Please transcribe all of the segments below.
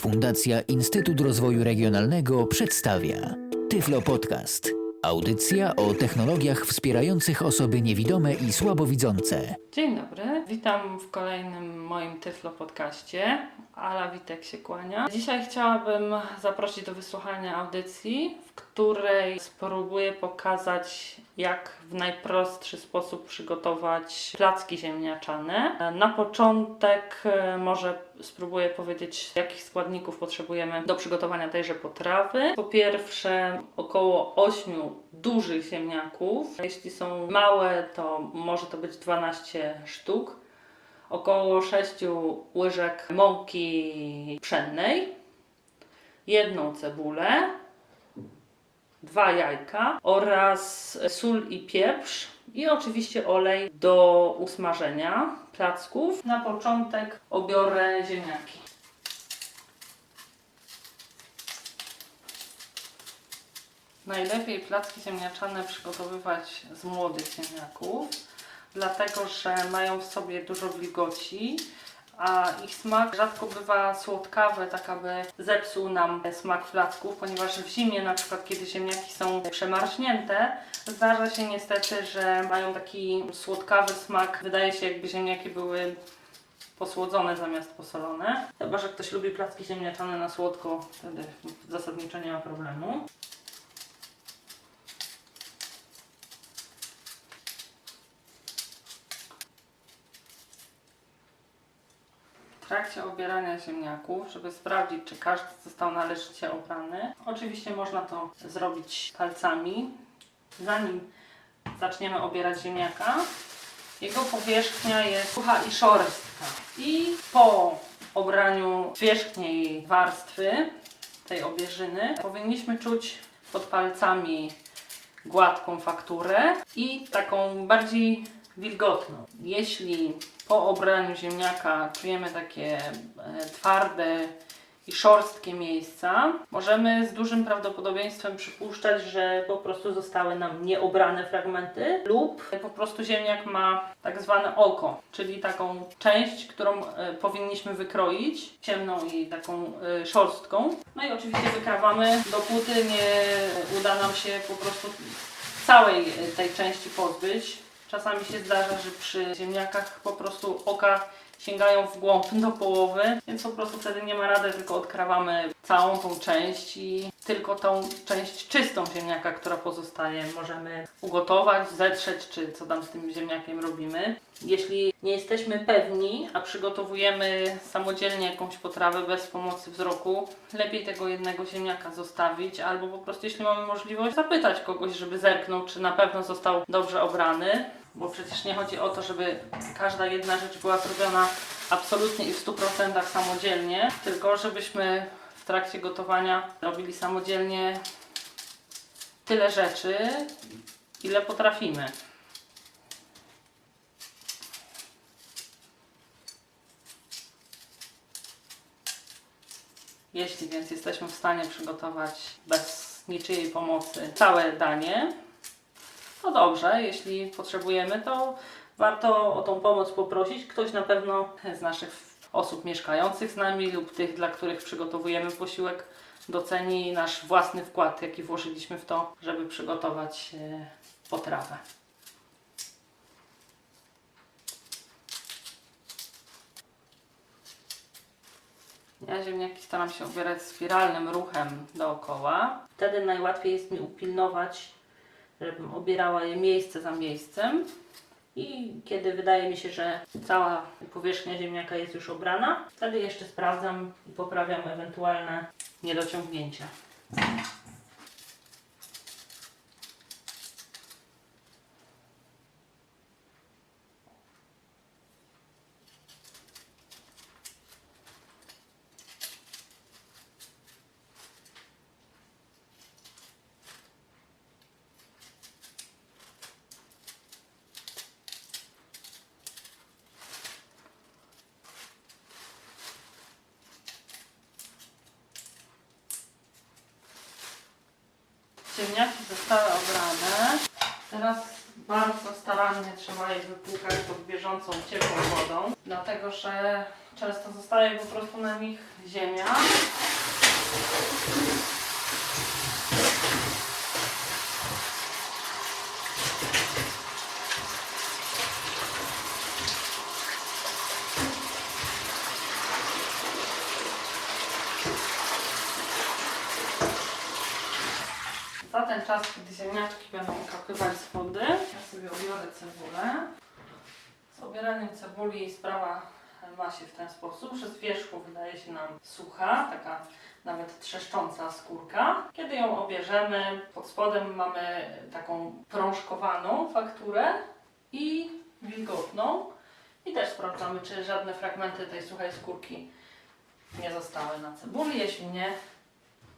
Fundacja Instytut Rozwoju Regionalnego przedstawia Tyflo Podcast. Audycja o technologiach wspierających osoby niewidome i słabowidzące. Dzień dobry, witam w kolejnym moim Tyflo podcaście. Ala Witek się kłania. Dzisiaj chciałabym zaprosić do wysłuchania audycji, w której spróbuję pokazać, jak w najprostszy sposób przygotować placki ziemniaczane. Na początek e, może spróbuję powiedzieć, jakich składników potrzebujemy do przygotowania tejże potrawy. Po pierwsze, około 8 dużych ziemniaków. Jeśli są małe, to może to być 12 sztuk około 6 łyżek mąki pszennej, jedną cebulę, dwa jajka oraz sól i pieprz i oczywiście olej do usmażenia placków. Na początek obiorę ziemniaki. Najlepiej placki ziemniaczane przygotowywać z młodych ziemniaków dlatego że mają w sobie dużo wilgoci, a ich smak rzadko bywa słodkawy, tak aby zepsuł nam smak placków, ponieważ w zimie, na przykład kiedy ziemniaki są przemarznięte, zdarza się niestety, że mają taki słodkawy smak. Wydaje się, jakby ziemniaki były posłodzone zamiast posolone. Chyba, że ktoś lubi placki ziemniaczane na słodko, wtedy zasadniczo nie ma problemu. Trakcie obierania ziemniaków, żeby sprawdzić, czy każdy został należycie obrany. Oczywiście można to zrobić palcami. Zanim zaczniemy obierać ziemniaka, jego powierzchnia jest sucha i szorstka. I po obraniu wierzchniej warstwy tej obierzyny powinniśmy czuć pod palcami gładką fakturę i taką bardziej wilgotną. Jeśli po obraniu ziemniaka czujemy takie e, twarde i szorstkie miejsca, możemy z dużym prawdopodobieństwem przypuszczać, że po prostu zostały nam nieobrane fragmenty lub po prostu ziemniak ma tak zwane oko, czyli taką część, którą e, powinniśmy wykroić, ciemną i taką e, szorstką. No i oczywiście wykrawamy, dopóty nie uda nam się po prostu całej tej części pozbyć. Czasami się zdarza, że przy ziemniakach po prostu oka sięgają w głąb do połowy, więc po prostu wtedy nie ma rady, tylko odkrawamy całą tą część i tylko tą część czystą ziemniaka, która pozostaje, możemy ugotować, zetrzeć, czy co tam z tym ziemniakiem robimy. Jeśli nie jesteśmy pewni, a przygotowujemy samodzielnie jakąś potrawę bez pomocy wzroku, lepiej tego jednego ziemniaka zostawić, albo po prostu, jeśli mamy możliwość, zapytać kogoś, żeby zerknął, czy na pewno został dobrze obrany. Bo przecież nie chodzi o to, żeby każda jedna rzecz była zrobiona absolutnie i w 100% samodzielnie, tylko żebyśmy w trakcie gotowania robili samodzielnie tyle rzeczy, ile potrafimy. Jeśli więc jesteśmy w stanie przygotować bez niczyjej pomocy całe danie, dobrze, jeśli potrzebujemy, to warto o tą pomoc poprosić. Ktoś na pewno z naszych osób mieszkających z nami lub tych, dla których przygotowujemy posiłek, doceni nasz własny wkład, jaki włożyliśmy w to, żeby przygotować e, potrawę. Ja ziemniaki staram się ubierać spiralnym ruchem dookoła. Wtedy najłatwiej jest mi upilnować żebym obierała je miejsce za miejscem. I kiedy wydaje mi się, że cała powierzchnia ziemniaka jest już obrana, wtedy jeszcze sprawdzam i poprawiam ewentualne niedociągnięcia. Ziemniaki zostały obrane. Teraz bardzo starannie trzeba je wypłukać pod bieżącą, ciepłą wodą, dlatego że Często zostaje po prostu na nich ziemia. Za ten czas, kiedy ziemniaczki będą okapywać z wody, ja sobie obiorę cebulę. Z obieraniem cebuli sprawa ma się w ten sposób, że z wierzchu wydaje się nam sucha, taka nawet trzeszcząca skórka. Kiedy ją obierzemy, pod spodem mamy taką prążkowaną fakturę i wilgotną. I też sprawdzamy, czy żadne fragmenty tej suchej skórki nie zostały na cebuli. Jeśli nie,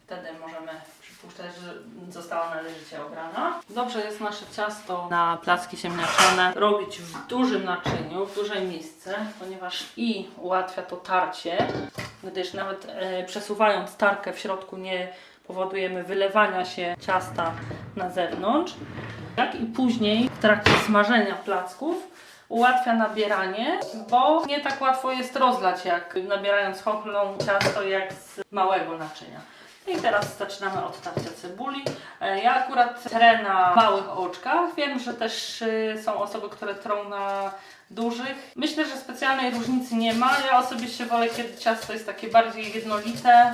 wtedy możemy przypuszczać, że została należycie obrana. Dobrze jest nasze ciasto na placki ziemniaczane robić w dużym naczyniu, w dużej misce, ponieważ i ułatwia to tarcie, gdyż nawet e, przesuwając tarkę w środku nie powodujemy wylewania się ciasta na zewnątrz, jak i później w trakcie smażenia placków ułatwia nabieranie, bo nie tak łatwo jest rozlać jak nabierając chochlą ciasto jak z małego naczynia. I teraz zaczynamy od tarcia cebuli. E, Ja akurat trę na małych oczkach. Wiem, że też y, są osoby, które trą na dużych. Myślę, że specjalnej różnicy nie ma. Ja osobiście wolę, kiedy ciasto jest takie bardziej jednolite,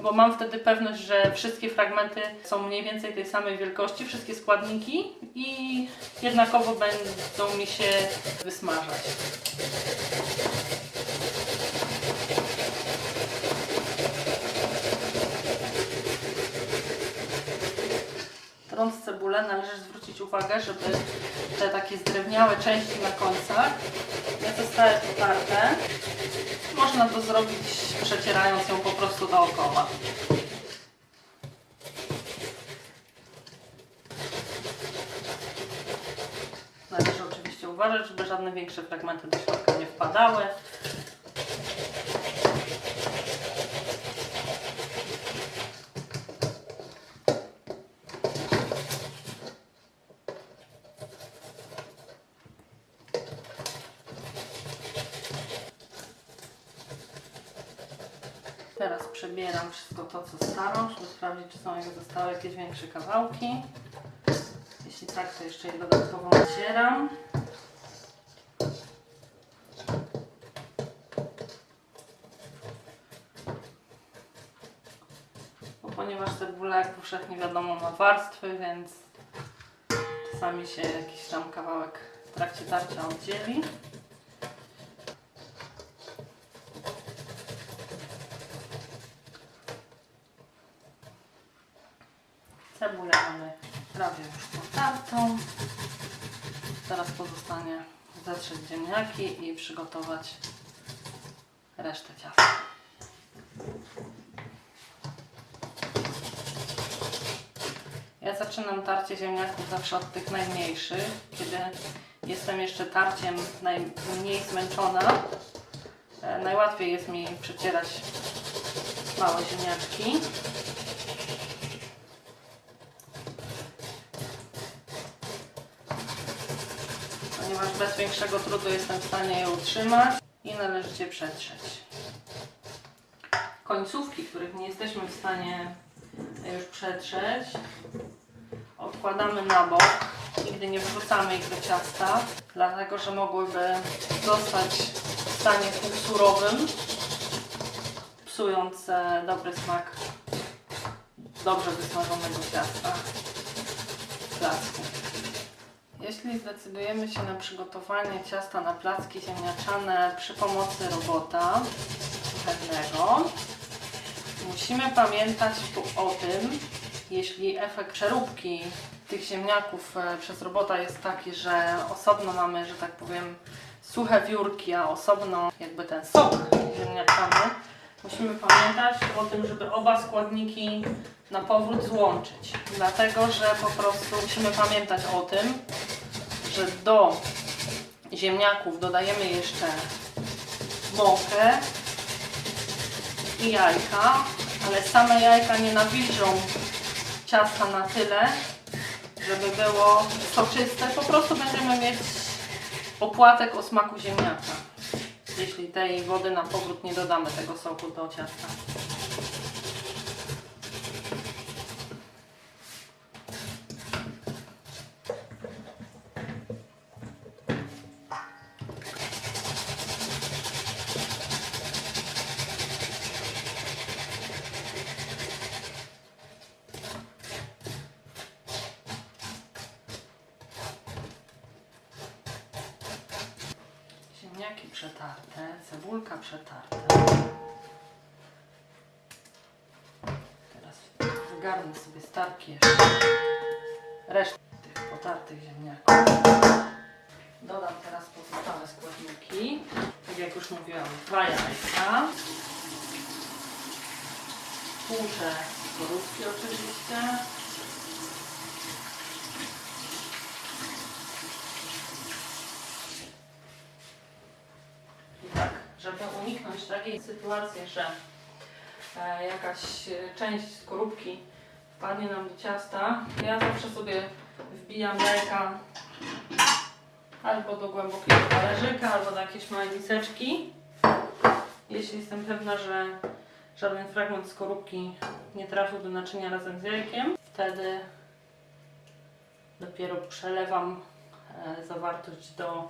bo mam wtedy pewność, że wszystkie fragmenty są mniej więcej tej samej wielkości, wszystkie składniki i jednakowo będą mi się wysmażać. Trąc cebulę należy zwrócić uwagę, żeby te takie zdrewniałe części na końcach nie zostały potarte. Można to zrobić przecierając ją po prostu dookoła. Należy oczywiście uważać, żeby żadne większe fragmenty do środka nie wpadały. To, co starą, żeby sprawdzić, czy są jak zostały jakieś większe kawałki. Jeśli tak, to jeszcze je dodatkowo nacieram. Bo ponieważ cebula, jak powszechnie wiadomo, ma warstwy, więc czasami się jakiś tam kawałek w trakcie tarcia oddzieli. Cebulę mamy prawie już potartą. Teraz pozostanie zetrzeć ziemniaki i przygotować resztę ciasta. Ja zaczynam tarcie ziemniaków zawsze od tych najmniejszych, kiedy jestem jeszcze tarciem najmniej zmęczona. E, Najłatwiej jest mi przecierać małe ziemniaczki. Ponieważ bez większego trudu jestem w stanie je utrzymać i należycie przetrzeć. Końcówki, których nie jesteśmy w stanie już przetrzeć, odkładamy na bok. Nigdy nie wrzucamy ich do ciasta, dlatego że mogłyby zostać w stanie półsurowym, psując e, dobry smak dobrze wysmażonego ciasta w placku. Jeśli zdecydujemy się na przygotowanie ciasta na placki ziemniaczane przy pomocy robota kuchennego, musimy pamiętać tu o tym, jeśli efekt przeróbki tych ziemniaków e, przez robota jest taki, że osobno mamy, że tak powiem, suche wiórki, a osobno jakby ten sok ziemniaczany, musimy pamiętać o tym, żeby oba składniki na powrót złączyć. Dlatego, że po prostu musimy pamiętać o tym, że do ziemniaków dodajemy jeszcze mąkę i jajka, ale same jajka nie nawilżą ciasta na tyle, żeby było soczyste. Po prostu będziemy mieć opłatek o smaku ziemniaka. Jeśli tej wody na powrót nie dodamy tego soku do ciasta. Ziemniaki przetarte, cebulka przetarta. Teraz wygarnę sobie starki jeszcze. Resztę tych potartych ziemniaków. Dodam teraz pozostałe składniki. Tak jak już mówiłam, dwa jajka. Tłucze skorupki oczywiście. I tak, żeby uniknąć takiej sytuacji, że e, jakaś e, część skorupki wpadnie nam do ciasta, ja zawsze sobie wbijam jajka albo do głębokiego talerzyka, albo do jakiejś małej miseczki. Jeśli jestem pewna, że żaden fragment skorupki nie trafił do naczynia razem z jajkiem, wtedy dopiero przelewam e, zawartość do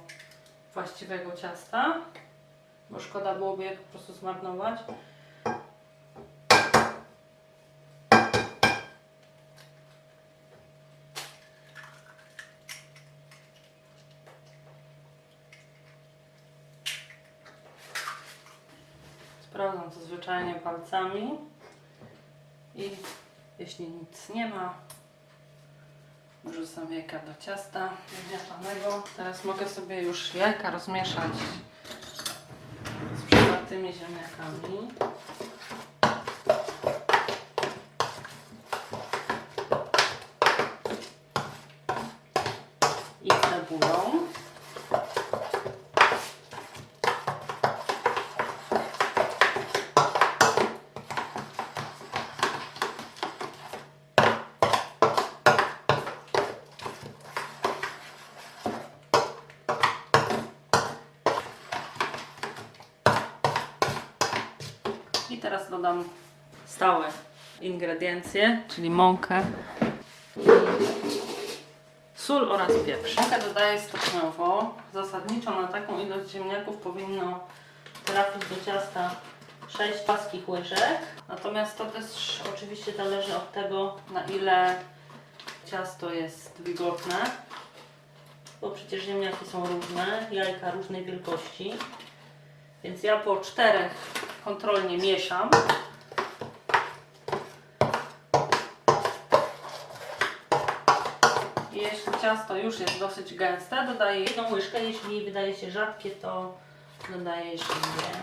właściwego ciasta bo szkoda byłoby je po prostu zmarnować. Sprawdzam to zwyczajnie palcami i jeśli nic nie ma, wrzucam jajka do ciasta zmieszanego. Teraz mogę sobie już jajka rozmieszać Calminha. Dodam stałe ingrediencje, czyli mąkę, sól oraz pieprz. Mąkę dodaję stopniowo. Zasadniczo na taką ilość ziemniaków powinno trafić do ciasta 6 paskich łyżek. Natomiast to też oczywiście zależy od tego, na ile ciasto jest wilgotne. Bo przecież ziemniaki są różne, jajka różnej wielkości. Więc ja po czterech kontrolnie mieszam. Jeśli ciasto już jest dosyć gęste, dodaję jedną łyżkę. Jeśli wydaje się rzadkie, to dodaję jeszcze dwie.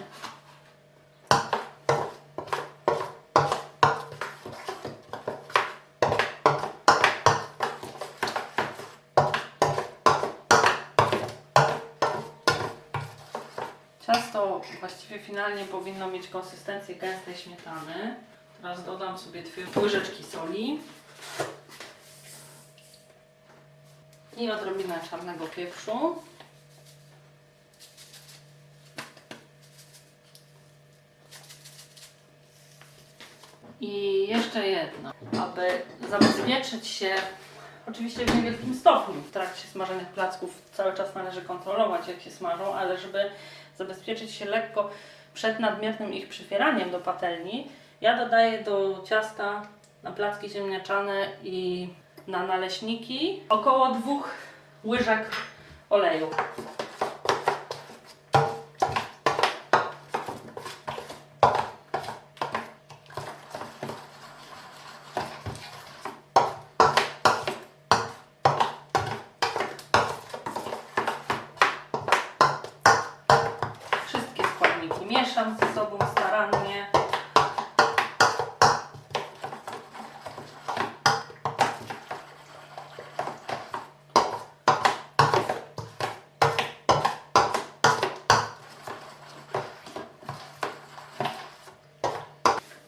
Ciasto właściwie finalnie powinno mieć konsystencję gęstej śmietany. Teraz dodam sobie dwie łyżeczki soli i odrobinę czarnego pieprzu. I jeszcze jedno, aby zabezpieczyć się, oczywiście w niewielkim stopniu w trakcie smażenia placków cały czas należy kontrolować jak się smażą, ale żeby zabezpieczyć się lekko przed nadmiernym ich przyfieraniem do patelni, ja dodaję do ciasta na placki ziemniaczane i na naleśniki około dwóch łyżek oleju. Wszystkie składniki mieszam ze sobą starannie.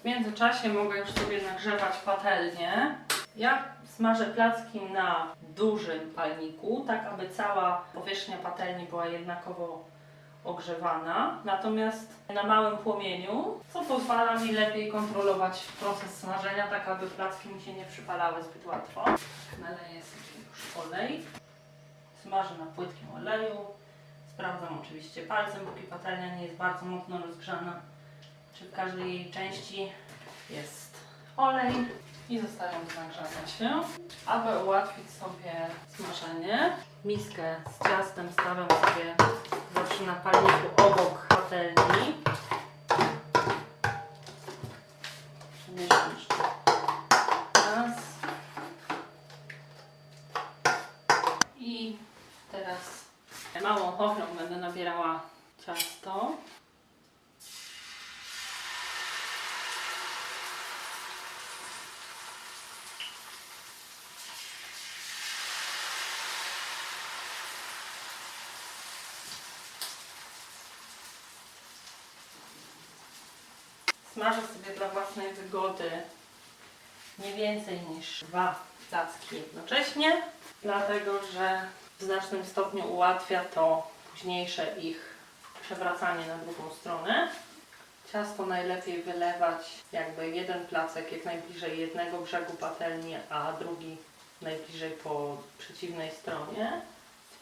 W międzyczasie mogę już sobie nagrzewać patelnię. Ja smażę placki na dużym palniku, tak aby cała powierzchnia patelni była jednakowo ogrzewana, natomiast na małym płomieniu, co pozwala mi lepiej kontrolować proces smażenia, tak aby placki mi się nie przypalały zbyt łatwo. Naleję sobie już olej, smażę na płytkim oleju, sprawdzam oczywiście palcem, póki patelnia nie jest bardzo mocno rozgrzana, czy w każdej jej części jest olej i zostawiam do nagrzania się. Aby ułatwić sobie smażenie, miskę z ciastem stawiam sobie na palniku obok patelni. Przemieszam jeszcze raz. I teraz małą chochlą będę nabierała ciasto. Smażę sobie dla własnej wygody nie więcej niż dwa placki jednocześnie, dlatego że w znacznym stopniu ułatwia to późniejsze ich przewracanie na drugą stronę. Ciasto najlepiej wylewać jakby jeden placek jak najbliżej jednego brzegu patelni, a drugi najbliżej po przeciwnej stronie.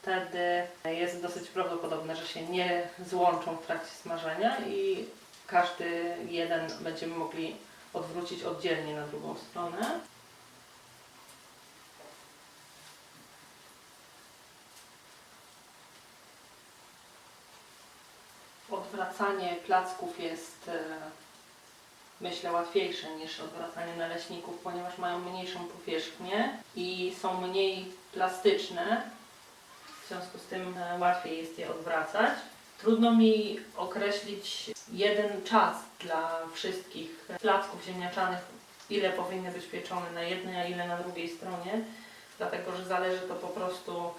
Wtedy jest dosyć prawdopodobne, że się nie złączą w trakcie smażenia i każdy jeden będziemy mogli odwrócić oddzielnie na drugą stronę. Odwracanie placków jest e, myślę łatwiejsze niż odwracanie naleśników, ponieważ mają mniejszą powierzchnię i są mniej plastyczne. W związku z tym e, łatwiej jest je odwracać. Trudno mi określić jeden czas dla wszystkich placków ziemniaczanych, ile powinny być pieczone na jednej, a ile na drugiej stronie, dlatego że zależy to po prostu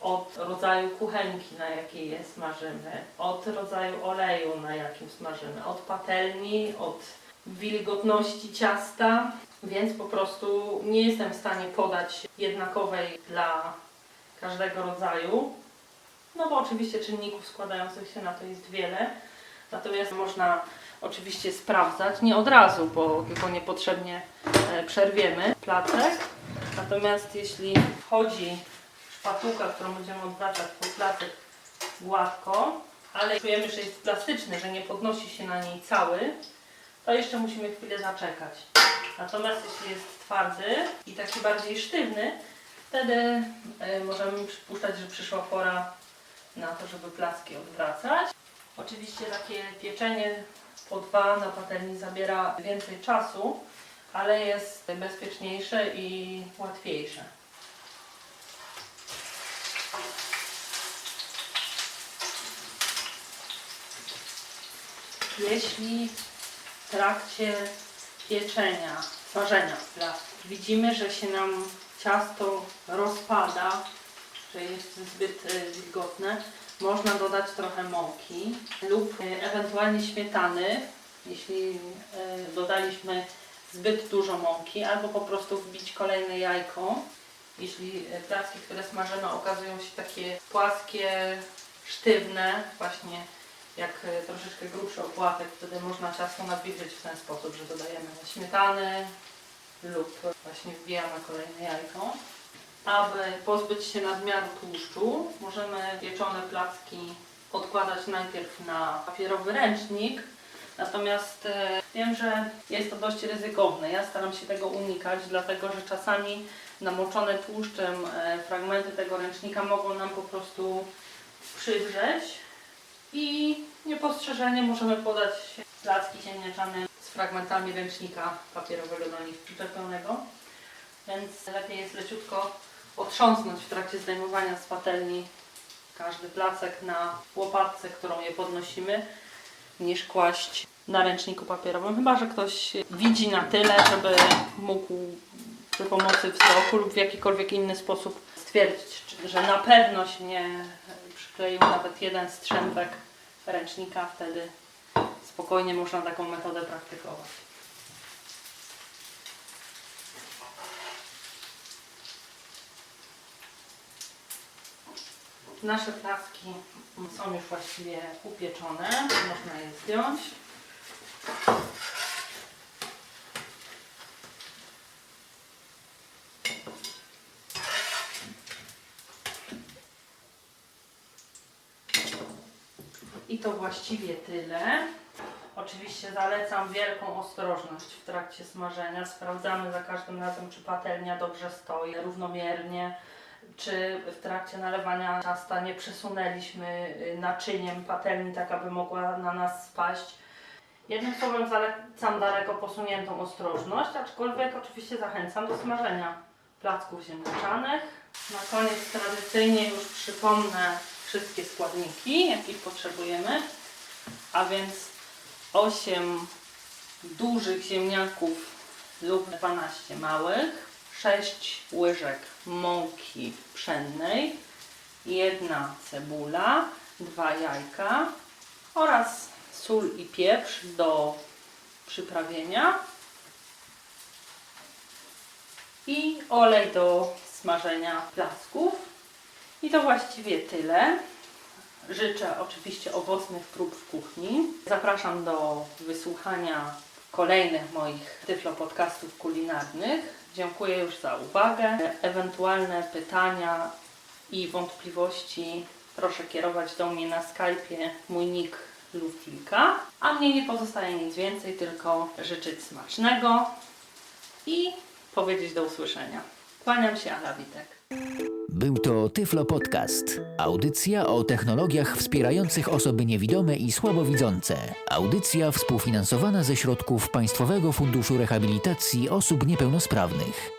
od rodzaju kuchenki, na jakiej je smażymy, od rodzaju oleju, na jakim smażymy, od patelni, od wilgotności ciasta, więc po prostu nie jestem w stanie podać jednakowej dla każdego rodzaju. No bo oczywiście czynników składających się na to jest wiele. Natomiast można oczywiście sprawdzać, nie od razu, bo tylko niepotrzebnie e, przerwiemy placek. Natomiast jeśli chodzi szpatułka, którą będziemy odwracać po placek gładko, ale czujemy, że jest plastyczny, że nie podnosi się na niej cały, to jeszcze musimy chwilę zaczekać. Natomiast jeśli jest twardy i taki bardziej sztywny, wtedy e, możemy przypuszczać, że przyszła pora na to, żeby placki odwracać. Oczywiście takie pieczenie po dwa na patelni zabiera więcej czasu, ale jest bezpieczniejsze i łatwiejsze. Jeśli w trakcie pieczenia, smażenia placków widzimy, że się nam ciasto rozpada, że jest zbyt e, wilgotne, można dodać trochę mąki lub e, ewentualnie śmietany, jeśli e, dodaliśmy zbyt dużo mąki, albo po prostu wbić kolejne jajko. Jeśli e, placki, które smażymy, okazują się takie płaskie, sztywne, właśnie jak troszeczkę grubszy opłatek, wtedy można ciasto nawilżyć w ten sposób, że dodajemy śmietany lub właśnie wbijamy kolejne jajko. Aby pozbyć się nadmiaru tłuszczu, możemy pieczone placki odkładać najpierw na papierowy ręcznik. Natomiast e, wiem, że jest to dość ryzykowne. Ja staram się tego unikać, dlatego że czasami namoczone tłuszczem e, fragmenty tego ręcznika mogą nam po prostu przywrzeć i niepostrzeżenie możemy podać placki ziemniaczane z fragmentami ręcznika papierowego do nich przyczepionego. Więc lepiej jest leciutko otrząsnąć w trakcie zdejmowania z patelni każdy placek na łopatce, którą je podnosimy, niż kłaść na ręczniku papierowym. Chyba, że ktoś widzi na tyle, żeby mógł przy pomocy wzroku lub w jakikolwiek inny sposób stwierdzić, że na pewno się nie przykleił nawet jeden strzępek ręcznika. Wtedy spokojnie można taką metodę praktykować. Nasze placki są już właściwie upieczone. Można je zdjąć. I to właściwie tyle. Oczywiście zalecam wielką ostrożność w trakcie smażenia. Sprawdzamy za każdym razem, czy patelnia dobrze stoi, równomiernie, czy w trakcie nalewania ciasta nie przesunęliśmy y, naczyniem patelni, tak aby mogła na nas spaść. Jednym słowem zalecam daleko posuniętą ostrożność, aczkolwiek oczywiście zachęcam do smażenia placków ziemniaczanych. Na koniec tradycyjnie już przypomnę wszystkie składniki, jakich potrzebujemy, a więc 8 dużych ziemniaków lub 12 małych, 6 łyżek mąki pszennej, jedna cebula, dwa jajka oraz sól i pieprz do przyprawienia i olej do smażenia placków. I to właściwie tyle. Życzę oczywiście owocnych prób w kuchni. Zapraszam do wysłuchania kolejnych moich Tyflo podcastów kulinarnych. Dziękuję już za uwagę. Ewentualne pytania i wątpliwości proszę kierować do mnie na Skype'ie mój nick Luftilka. A mnie nie pozostaje nic więcej, tylko życzyć smacznego i powiedzieć do usłyszenia. Kłaniam się, Ala Witek. Był to Tyflo Podcast. Audycja o technologiach wspierających osoby niewidome i słabowidzące. Audycja współfinansowana ze środków Państwowego Funduszu Rehabilitacji Osób Niepełnosprawnych.